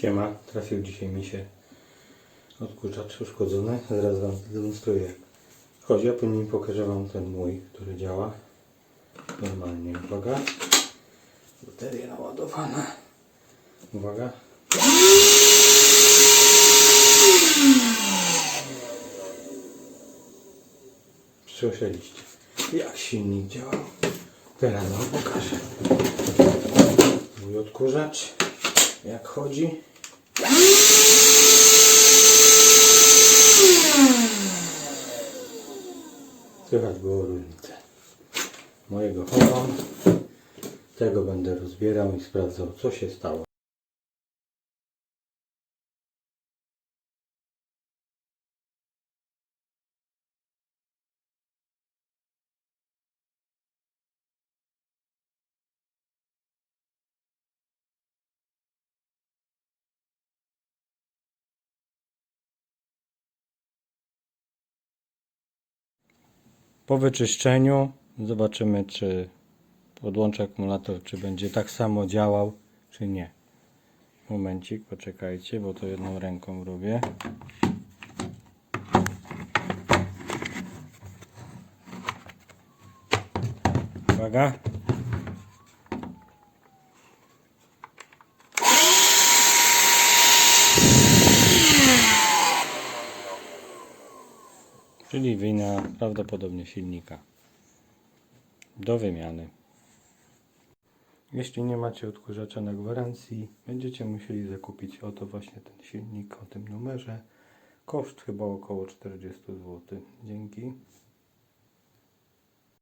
Siema, trafił dzisiaj mi się odkurzacz uszkodzony. Zaraz Wam zademonstruję jak chodzi, a później pokażę Wam ten mój, który działa normalnie. Uwaga, bateria naładowana. Uwaga. Słyszeliście, jak silnik działał. Teraz Wam pokażę. Mój odkurzacz, jak chodzi. Słychać było różnicę. Mojego chowam. Tego będę rozbierał i sprawdzał, co się stało. Po wyczyszczeniu zobaczymy, czy podłączę akumulator, czy będzie tak samo działał, czy nie. Momencik, poczekajcie, bo to jedną ręką robię. Uwaga. Czyli wina prawdopodobnie silnika do wymiany. Jeśli nie macie odkurzacza na gwarancji, będziecie musieli zakupić oto właśnie ten silnik o tym numerze. Koszt chyba około 40 zł. Dzięki.